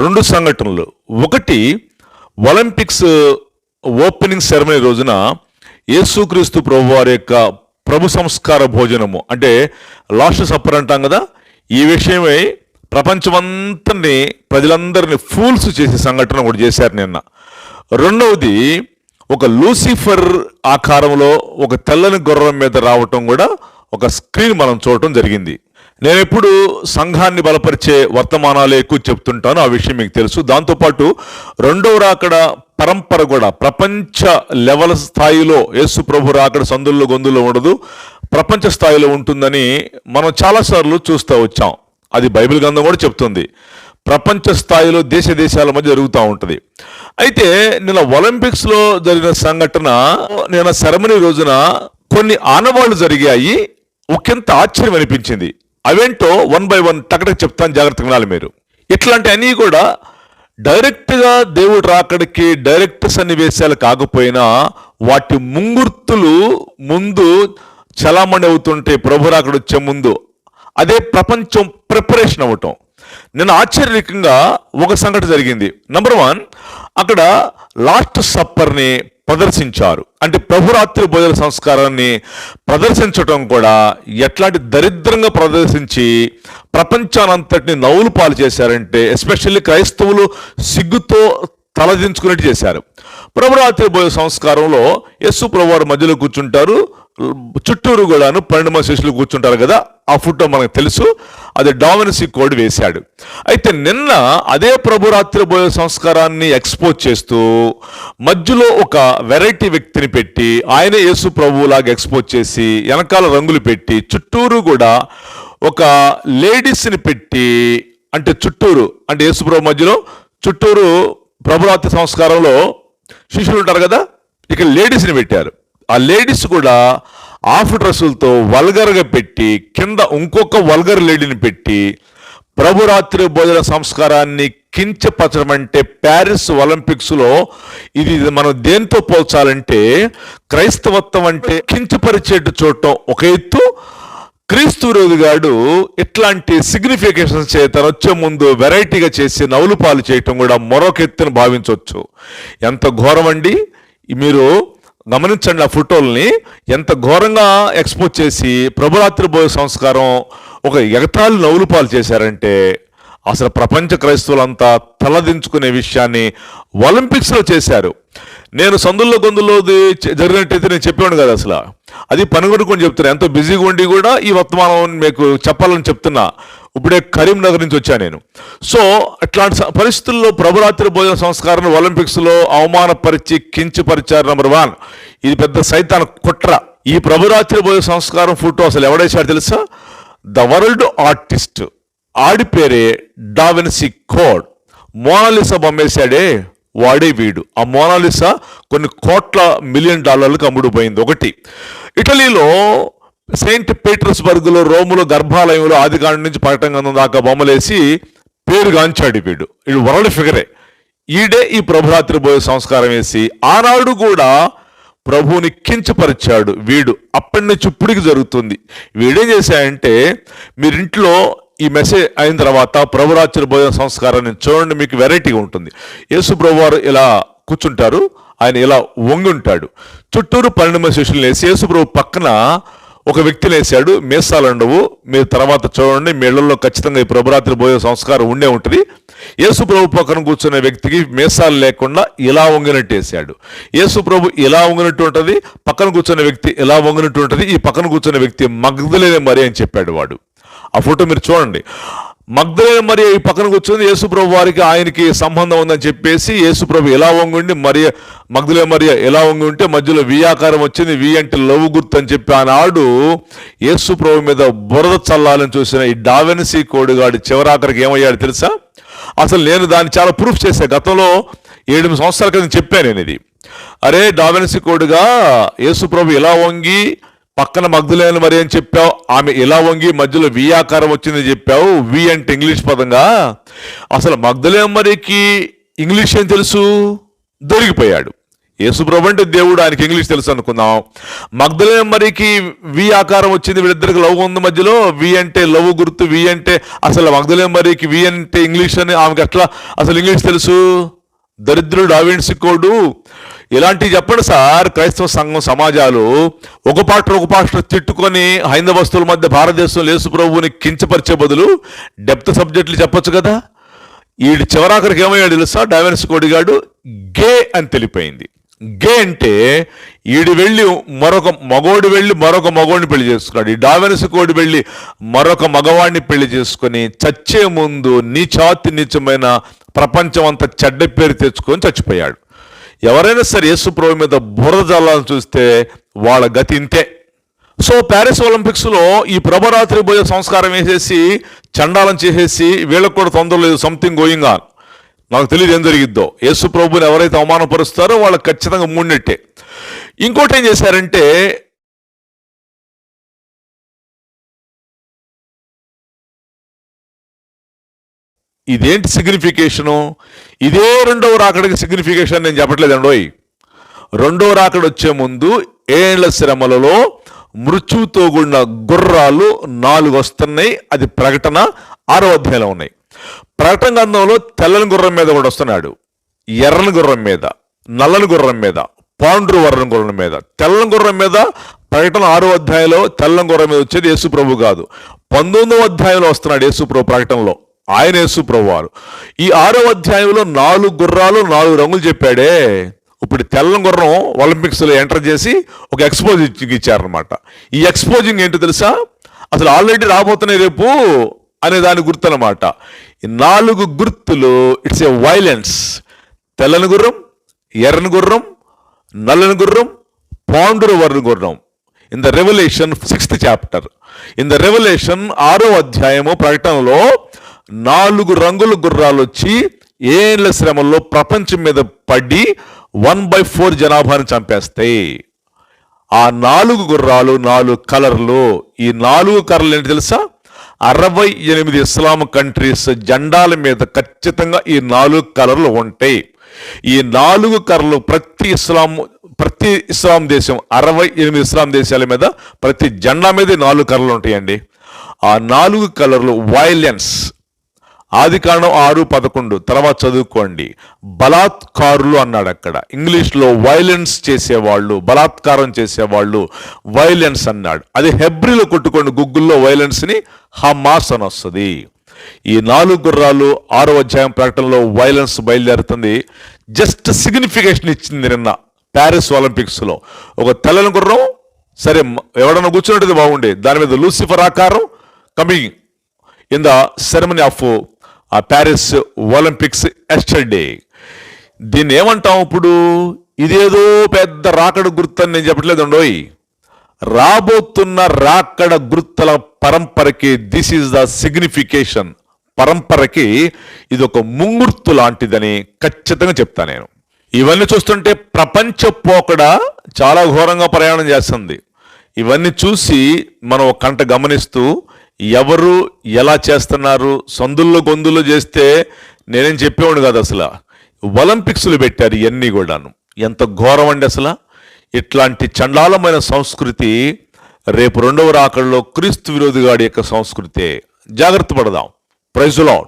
రెండు సంఘటనలు. ఒకటి ఒలింపిక్స్ ఓపెనింగ్ సెరమనీ రోజున యేసుక్రీస్తు ప్రభు వారి యొక్క ప్రభు సంస్కార భోజనము. అంటే లాస్ట్ సప్పర్ అంటాం కదా ఈ విషయమై ప్రపంచమంతని ప్రజలందరినీ ఫూల్స్ చేసే సంఘటన కూడా చేశారు నిన్న. రెండవది ఒక లూసిఫర్ ఆకారంలో ఒక తెల్లని గుర్రం మీద రావటం కూడా ఒక స్క్రీన్ మనం చూడటం జరిగింది. నేను ఎప్పుడు సంఘాన్ని బలపరిచే వర్తమానాలు ఎక్కువ చెప్తుంటాను. ఆ విషయం మీకు తెలుసు. దాంతోపాటు రెండవ రాకడ పరంపర కూడా. ప్రపంచ లెవెల్ స్థాయిలో యేసు ప్రభు రాకడ సందుల్లో గొంతుల్లో ఉండదు. ప్రపంచ స్థాయిలో ఉంటుందని మనం చాలాసార్లు చూస్తూ వచ్చాం. అది బైబిల్ గ్రంథం కూడా చెప్తుంది. ప్రపంచ స్థాయిలో దేశ దేశాల మధ్య జరుగుతూ ఉంటుంది. అయితే నిన్న ఒలింపిక్స్లో జరిగిన సంఘటన నిన్న సెరమనీ రోజున కొన్ని ఆనవాళ్ళు జరిగాయి. ఒకంత ఆశ్చర్యం అనిపించింది. అవేంటో వన్ బై వన్ టకటక చెప్తాను జాగ్రత్తగా వినాలి మీరు. ఇట్లాంటి అన్నీ కూడా డైరెక్ట్గా దేవుడు రాకడికి డైరెక్ట్ సన్నివేశాలు కాకపోయినా వాటి ముంగుర్తులు ముందు చలామణి అవుతుంటే ప్రభు రాకడ వచ్చే ముందు అదే ప్రపంచం ప్రిపరేషన్ అవ్వటం. నిన్న ఆశ్చర్యకంగా ఒక సంఘటన జరిగింది. నెంబర్ వన్ అక్కడ లాస్ట్ సప్పర్ని ప్రదర్శించారు. అంటే ప్రభురాత్రి భోజన సంస్కారాన్ని ప్రదర్శించటం కూడా ఎట్లాంటి దరిద్రంగా ప్రదర్శించి ప్రపంచానంతటిని నవ్వులు పాలు చేశారంటే ఎస్పెషల్లీ క్రైస్తవులు సిగ్గుతో తలదించుకున్నట్టు చేశారు. ప్రభురాత్రి భోజన సంస్కారంలో యస్సు ప్రభువారు మధ్యలో కూర్చుంటారు. చుట్టూరు కూడాను పన్నెండు మంది శిష్యులు కూర్చుంటారు కదా ఆ ఫోటో మనకు తెలుసు. అది డామినసీ కోడ్ వేశాడు. అయితే నిన్న అదే ప్రభురాత్రి భోజన సంస్కారాన్ని ఎక్స్పోజ్ చేస్తూ మధ్యలో ఒక వెరైటీ వ్యక్తిని పెట్టి ఆయనే యేసు ప్రభువులాగా ఎక్స్పోజ్ చేసి వెనకాల రంగులు పెట్టి చుట్టూరు కూడా ఒక లేడీస్ని పెట్టి అంటే చుట్టూరు అంటే యేసు ప్రభు మధ్యలో చుట్టూరు ప్రభురాత్రి సంస్కారంలో శిష్యులు ఉంటారు కదా? ఇక లేడీస్ని పెట్టారు. ఆ లేడీస్ కూడా ఆఫ్ డ్రెస్సులతో వల్గర్గా పెట్టి కింద ఇంకొక వల్గర్ లేడీని పెట్టి ప్రభురాత్రి భోజన సంస్కారాన్ని కించపరచడం అంటే ప్యారిస్ ఒలింపిక్స్లో ఇది మనం దేంతో పోల్చాలంటే క్రైస్తవత్వం అంటే కించపరిచేట్టు చూడటం ఒక ఎత్తు క్రీస్తు గాడు ఇట్లాంటి సిగ్నిఫికేషన్స్ చేత వచ్చే ముందు వెరైటీగా చేసి నవ్వులు పాలు చేయటం కూడా మరొక ఎత్తున భావించవచ్చు. ఎంత ఘోరమండి? మీరు గమనించండి ఆ ఫోటోల్ని. ఎంత ఘోరంగా ఎక్స్పోజ్ చేసి ప్రభురాత్రి భోజ సంస్కారం ఒక ఎగతాళి నవ్వులు పాలు చేశారంటే అసలు ప్రపంచ క్రైస్తవులంతా తలదించుకునే విషయాన్ని ఒలింపిక్స్లో చేశారు. నేను సందుల్లో గొంతుల్లో జరిగినట్టయితే నేను చెప్పాను కదా అసలు. అది పనుగొట్టుకొని చెప్తున్నా. ఎంతో బిజీగా ఉండి కూడా ఈ వర్తమానం మీకు చెప్పాలని చెప్తున్నా. ఇప్పుడే కరీంనగర్ నుంచి వచ్చాను నేను. సో అట్లాంటి పరిస్థితుల్లో ప్రభురాత్రి భోజన సంస్కారాన్ని ఒలింపిక్స్లో అవమానపరిచి కించపరిచారు నెంబర్ వన్. ఇది పెద్ద సైతాన్ కుట్ర. ఈ ప్రభురాత్రి భోజన సంస్కారం ఫోటో అసలు ఎవడేశాడు తెలుసా? The world artist. ఆడి పేరే డావెన్సీ కోడ్. మోనాలిసా బొమ్మేశాడే వాడే వీడు. ఆ మోనాలిసా కొన్ని కోట్ల మిలియన్ డాలర్లకు అమ్ముడుపోయింది. ఒకటి ఇటలీలో సెయింట్ పీటర్స్బర్గ్లో రోములో గర్భాలయంలో ఆదికాండం నుంచి పట్టంగంధం దాకా బొమ్మలేసి పేరుగాంచాడు వీడు. వీడు వరల్డ్ ఫిగరే. ఈడే ఈ ప్రభురాత్రి పోయే సంస్కారం వేసి ఆనాడు కూడా ప్రభువుని కించపరిచాడు వీడు. అప్పటి నుంచి ఇప్పటికి జరుగుతుంది. వీడేం చేశాయంటే మీరింట్లో ఈ మెసేజ్ అయిన తర్వాత ప్రభురాత్రి భోజన సంస్కారాన్ని చూడండి మీకు వెరైటీగా ఉంటుంది. యేసు ప్రభువారు ఇలా కూర్చుంటారు ఆయన ఇలా వంగి ఉంటాడు. చుట్టూరు పన్నెండు మంది శిష్యులు వేసి యేసు ప్రభు పక్కన ఒక వ్యక్తిని వేసాడు మీసాలు ఉండవు మీరు తర్వాత చూడండి మేళ్ళల్లో ఖచ్చితంగా ఈ ప్రభురాత్రి భోజన సంస్కారం ఉండే ఉంటుంది. యేసు ప్రభు పక్కన కూర్చున్న వ్యక్తికి మీసాలు లేకుండా ఇలా వంగినట్టు వేసాడు యేసు ప్రభు ఇలా వంగినట్టు ఉంటుంది పక్కన కూర్చున్న వ్యక్తి ఇలా వంగినట్టు ఉంటుంది ఈ పక్కన కూర్చున్న వ్యక్తి మగ్ధులేనే మరి అని చెప్పాడు వాడు. ఆ ఫోటో మీరు చూడండి. మగ్ధులైన మరి ఈ పక్కన కూర్చొని యేసుప్రభు వారికి ఆయనకి సంబంధం ఉందని చెప్పేసి యేసుప్రభు ఎలా వంగుండి మరి మగ్ధులే మరి ఎలా వంగి ఉంటే మధ్యలో వి ఆకారం వచ్చింది వి అంటే లవ్ గుర్తు అని చెప్పి ఆనాడు యేసుప్రభు మీద బురద చల్లాలని చూసిన ఈ డావెన్సీ కోడిగాడు చివరాఖరికి ఏమయ్యాడు తెలుసా? అసలు నేను దాన్ని చాలా ప్రూఫ్ చేశాను గతంలో ఏడు సంవత్సరాల క్రితం చెప్పాను నేను ఇది. అరే డావెన్సీ కోడిగా యేసుప్రభు ఇలా వంగి పక్కన మగ్ధులేని మరి అని చెప్పావు. ఆమె ఇలా వంగి మధ్యలో వి ఆకారం వచ్చిందని చెప్పావు. వి అంటే ఇంగ్లీష్ పదంగా. అసలు మగ్ధులేని మరికి ఇంగ్లీష్ ఏం తెలుసు? దొరికిపోయాడు. యేసుప్రభు అంటే దేవుడు ఆయనకి ఇంగ్లీష్ తెలుసు అనుకుందాం. మగ్ధులే మరికి వి ఆకారం వచ్చింది వీళ్ళిద్దరికి లవ్ ఉంది మధ్యలో. వి అంటే లవ్ గుర్తు వి అంటే అసలు మగ్ధులే మరికి వి అంటే ఇంగ్లీష్ అని ఆమెకి అట్లా అసలు ఇంగ్లీష్ తెలుసు? దరిద్రుడు డావిన్సి కోడు. ఇలాంటివి చెప్పండి సార్. క్రైస్తవ సంఘం సమాజాలు ఒక పాట ఒక పాట తిట్టుకొని హైందవస్తుల మధ్య భారతదేశంలో యేసు ప్రభువుని కించపరిచే బదులు డెప్త్ సబ్జెక్టులు చెప్పొచ్చు కదా? వీడు చివరాఖరికి ఏమయ్యాడు తెలుసా? డైవెన్స్ కోడిగాడు. గే అని తెలిపోయింది. గే అంటే ఈడు వెళ్ళి మరొక మగోడు వెళ్ళి మరొక మగోడిని పెళ్ళి చేసుకున్నాడు. ఈ డావెనస్ కోడి వెళ్ళి మరొక మగవాడిని పెళ్ళి చేసుకొని చచ్చే ముందు నీచాతి నీచమైన ప్రపంచం అంతా చెడ్డ పేరు తెచ్చుకొని చచ్చిపోయాడు. ఎవరైనా సరే యేసు ప్రభు మీద బురద జల్లాలని చూస్తే వాళ్ళ గతి ఇంతే. సో ప్యారిస్ ఒలింపిక్స్లో ఈ ప్రభరాత్రి భోజన సంస్కారం వేసేసి చండాలం చేసేసి వీళ్ళకి కూడా తొందర లేదు సంథింగ్ గోయింగ్ ఆన్ నాకు తెలియదు ఏం జరిగిద్దో. యేసు ప్రభుని ఎవరైతే అవమానపరుస్తారో వాళ్ళకి ఖచ్చితంగా మూడినట్టే ఇంకోటి ఏం చేశారంటే ఇదేంటి సిగ్నిఫికేషను ఇదే రెండవ రాకడికి సిగ్నిఫికేషన్ నేను చెప్పట్లేదు అండోయ్. రెండో రాకడ వచ్చే ముందు ఏళ్ళ శ్రమలలో మృత్యువుతో కూడిన గుర్రాలు నాలుగు వస్తున్నాయి. అది ప్రకటన ఆరో అధ్యాయంలో ఉన్నాయి. ప్రకటన గ్రంథంలో తెల్లని గుర్రం మీద కూడా వస్తున్నాడు. ఎర్రని గుర్రం మీద నల్లని గుర్రం మీద పాండ్రు వర్ణం గుర్రం మీద. తెల్లని గుర్రం మీద ప్రకటన ఆరో అధ్యాయంలో తెల్లని గుర్రం మీద వచ్చేది యేసు ప్రభు కాదు. పంతొమ్మిదవ అధ్యాయంలో వస్తున్నాడు యేసు ప్రభు ప్రకటనలో. ఆయన యేసు ఈ ఆరో అధ్యాయంలో నాలుగు గుర్రాలు నాలుగు రంగులు చెప్పాడే. ఇప్పుడు తెల్లని గుర్రం ఒలింపిక్స్లో ఎంటర్ చేసి ఒక ఎక్స్పోజింగ్ ఇచ్చారనమాట ఈ ఎక్స్పోజింగ్ ఏంటో తెలుసా? అసలు ఆల్రెడీ రాబోతున్నాయి రేపు అనే దాని గుర్తు అనమాట ఈ నాలుగు గుర్తులు ఇట్స్ ఏ వైలెన్స్ తెల్లని గుర్రం ఎర్రని గుర్రం నల్లని గుర్రం పాండుర వర్ణ గుర్రం. In the revelation sixth chapter in the revelation ఆరో అధ్యాయము ప్రకటనలో నాలుగు రంగుల గుర్రాలు వచ్చి ఏళ్ళ శ్రమల్లో ప్రపంచం మీద పడి వన్ బై ఫోర్ జనాభాని చంపేస్తాయి. ఆ నాలుగు గుర్రాలు నాలుగు కలర్లు ఈ నాలుగు కలర్లు ఏంటి తెలుసా? అరవై ఎనిమిది ఇస్లాం కంట్రీస్ జెండాల మీద ఖచ్చితంగా ఈ నాలుగు కలర్లు ఉంటాయి. ఈ నాలుగు కర్రలు ప్రతి ఇస్లాం ప్రతి ఇస్లాం దేశం అరవై ఎనిమిది ఇస్లాం దేశాల మీద ప్రతి జెండా మీద నాలుగు కర్రలు ఉంటాయండి. ఆ నాలుగు కలర్లు వైలెన్స్ ఆది కాండం ఆరు పదకొండు. తర్వాత చదువుకోండి. బలాత్కారులు అన్నాడు అక్కడ. ఇంగ్లీష్లో వైలెన్స్ చేసేవాళ్ళు బలాత్కారం చేసేవాళ్ళు వైలెన్స్ అన్నాడు. అది హెబ్రిలో కొట్టుకోండి గూగుల్లో వైలెన్స్ని హమాస్ అని వస్తుంది. ఈ నాలుగు గుర్రాలు ఆరో అధ్యాయం ప్రకటనలో వైలెన్స్ బయలుదేరుతుంది. జస్ట్ సిగ్నిఫికేషన్ ఇచ్చింది నిన్న ప్యారిస్ ఒలింపిక్స్లో ఒక తెల్లని గుర్రం సరే ఎవడన్నా కూర్చున్నట్టు బాగుండే దాని మీద లూసిఫర్ ఆకారం coming in the ceremony of ఆ ప్యారిస్ ఒలింపిక్స్ ఎస్టర్డే. దీన్ని ఏమంటాం ఇప్పుడు? ఇదేదో పెద్ద రాకడ గుర్తు అని నేను చెప్పట్లేదు అండోయ్ రాబోతున్న రాకడ గుర్తుల పరంపరకి దిస్ ఈజ్ ద సిగ్నిఫికేషన్ పరంపరకి ఇది ఒక ముంగుర్తు లాంటిదని ఖచ్చితంగా చెప్తా నేను. ఇవన్నీ చూస్తుంటే ప్రపంచ పోకడ చాలా ఘోరంగా ప్రయాణం చేస్తుంది. ఇవన్నీ చూసి మనం ఒక కంట గమనిస్తూ ఎవరు ఎలా చేస్తున్నారు? సందుల్లో గొందుల్లో చేస్తే నేనేం చెప్పేవాడు కాదు అసలు. ఒలింపిక్స్లు పెట్టారు ఇవన్నీ కూడాను. ఎంత ఘోరం అండి అసలు. ఇట్లాంటి చండాలమైన సంస్కృతి రేపు రెండవ రాకల్లో క్రీస్తు విరోధిగాడి యొక్క సంస్కృతే. జాగ్రత్త పడదాం. ప్రైజులాడ్